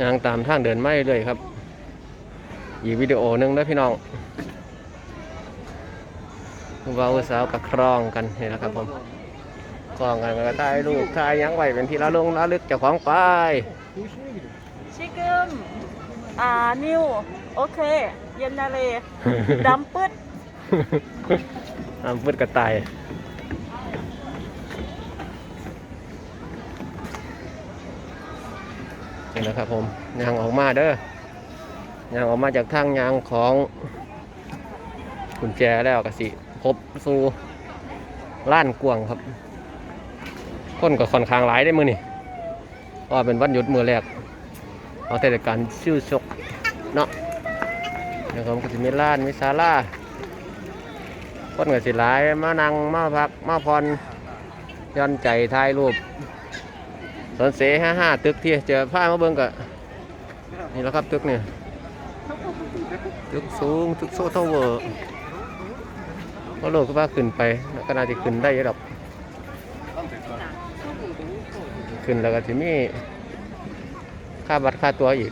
ยางตามทางเดินไม่เลยครับ อีกวิดีโอหนึงนะพี่น้องเบาสาวกับครองกันนี่แหละครับผมครองกันก็ถ่ายรูปถ่ายหยังไว้เป็นที่ระลงระลึกเจ้าของไป 지금 아 뉴 오케이 옛날에 남끝 น้ำพืชกระต่าย นะครับผมยางออกมาเด้อยางออกมาจากทางยางของกุญแจแล้วกสิพบสู่ล้านกวางครับ คนก็ค่อนข้างหลายได้มือนี่เพราะว่าเป็นวันหยุดมือแรกเอาแต่การชื่อชกเนาะนะครับก็จะมีล้านมีศาลาคนก็สิหลายมานั่งมาพักมาพรย้อนใจถ่ายรูป สวนเสห้าห้าตึกที่เจอผ้ามาเบิ่งก็นี่แล้วครับตึกเนี่ยตึกสูงตึกโซทาวเวอร์ก็โลกก็ว่าขึ้นไปก็น่าจะขึ้นได้อยู่ดอกขึ้นแล้วก็จะมีค่าบัตรค่าตัวอีก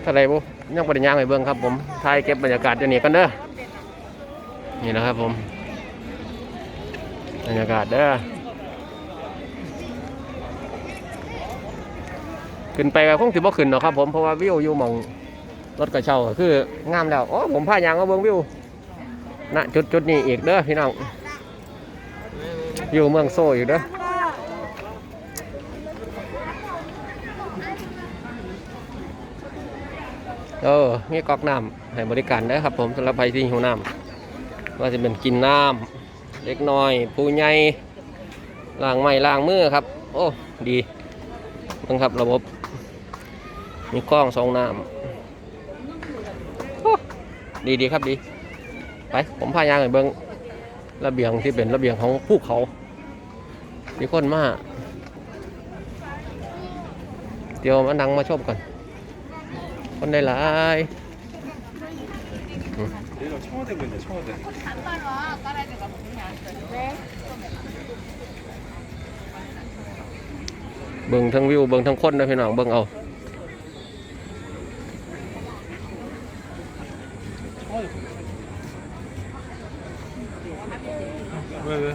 เท่าไรบุยังปริญญาไปเบิ่งครับผมถ่ายเก็บบรรยากาศอยู่นี่กันเด้อนี่นะครับผม บรรยากาศเด้อขึ้นไปก็คงสิบ่ขึ้นหรอกครับผมเพราะว่าวิวอยู่มองรถกระเช้าคืองามแล้วโอ้ผมพายางมาเบิ่งวิวณจุดจุดนี้อีกเด้อพี่น้องอยู่เมืองโซ่อยู่เด้อเออมีก๊อกน้ำให้บริการได้อครับผมสำหรับใครที่หิวน้ำว่าจะเป็นกินน้ำ เล็กน้อย ผู้ใหญ่ล่างไม้ล่างมือครับ โอ้ดีนั่ครับระบบ มีกล้องสองน้ำดีดีครับดีไปผมพายางไปเบิ้งระเบียงที่เป็นระเบียงของภูเขามีคนมากเดี๋ยวมานั่งมาชมกัน คนได้หลาย 청와대고 있네 청와대 네 เบิ่งทั้งวิวเบิ่งทั้งคนนะพี่น้องเบิ่งเอา 왜 왜?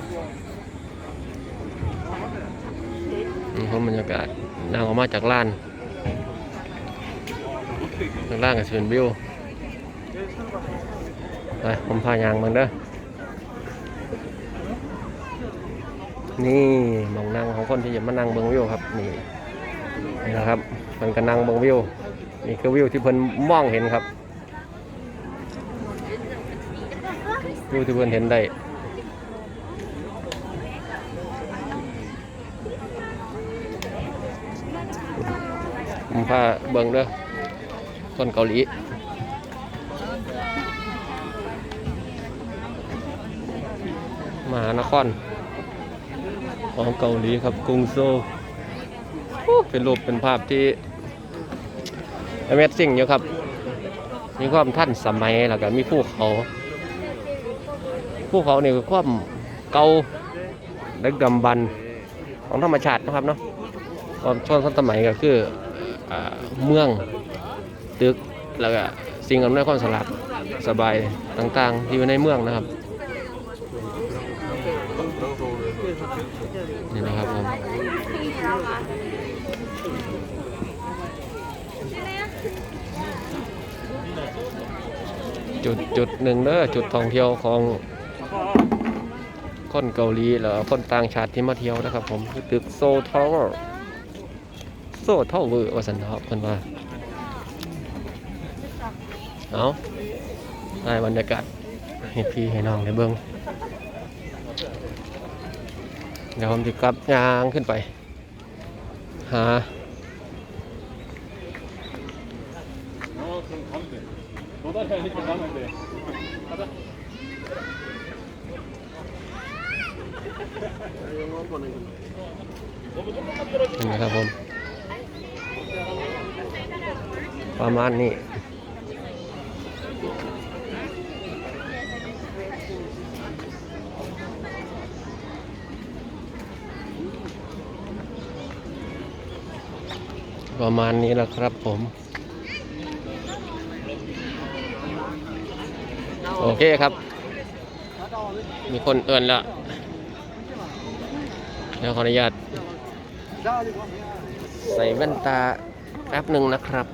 อืมเพราะบรรยากาศนางออกมาจากล้านข้างล่างก็จะเป็นวิว ไปผมพายางมันเด้อ นี่มองนั่งของคนที่จะมานั่งเบิงวิวครับ นี่นี่นะครับมันก็นั่งเบิงวิว นี่คือวิวที่เพิ่นมองเห็นครับ วิวที่เพิ่นเห็นได้ผมพาเบิงเด้อคนเกาหลี มหานคร ของเกาหลีครับกรุงโซเป็นรูปเป็นภาพที่ Amazing อยู่ครับ มีความท่านสมัยแล้วก็มีภูเขาภูเขาเนี่คือความเก่าดึกดำบรรพ์ของธรรมชาตินะครับเนาะความช่วงสมัยก็คืออเมืองตึกแล้วก็สิ่งอำนวยความสะดวกสบายต่างๆ ที่อยู่ในเมืองนะครับนี่นะครับผม จุดจุดหนึ่งเด้อจุดท่องเที่ยวของคนเกาหลีแล้วก็คนต่างชาติที่มาเที่ยวนะครับ ผมคือตึกโซทาวเวอร์โซเท่าเวอร์วสันครับเพิ่นว่าเอาได้บรรยากาศให้พี่ให้น้องได้เบิ่งเดี๋ยวผมจะกลับยางขึ้นไป หา 가면 돼. 도달해야니까 가면 돼. 가 자. นะครับผม ประมาณนี้ประมาณนี้แล้วครับผม โอเคครับ มีคนเอินแล้วเดี๋ยวขออนุญาตใส่แว่นตาแป๊บหนึ่งนะครับ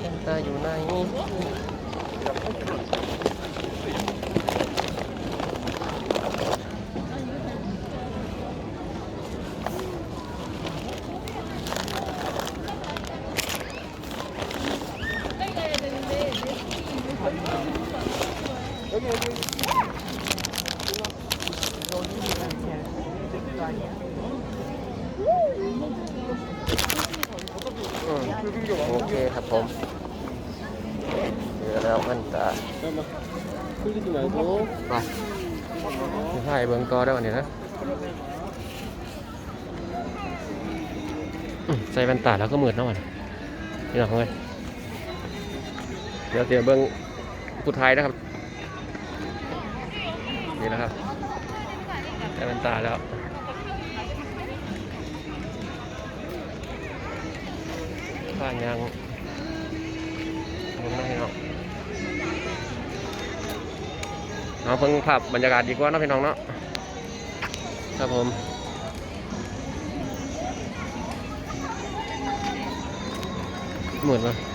แว่นตาอยู่ไหน โอเคครับผมเจอแล้วมันตาไปให้เบิ่งกอได้วันนี้นะใส่แว่นตาแล้วก็มืดนะวันนี่หรอเพื่อนเดี๋ยวเดี๋ยวเบิ่งผู้ไทยนะครับ นี่นะครับใส่แว่นตาแล้วข้างยังมึงไม่ให้เนาะเอาเพิ่งภาพบรรยากาศดีกว่าเนาะพี่น้องเนาะครับผมเหมือนปะ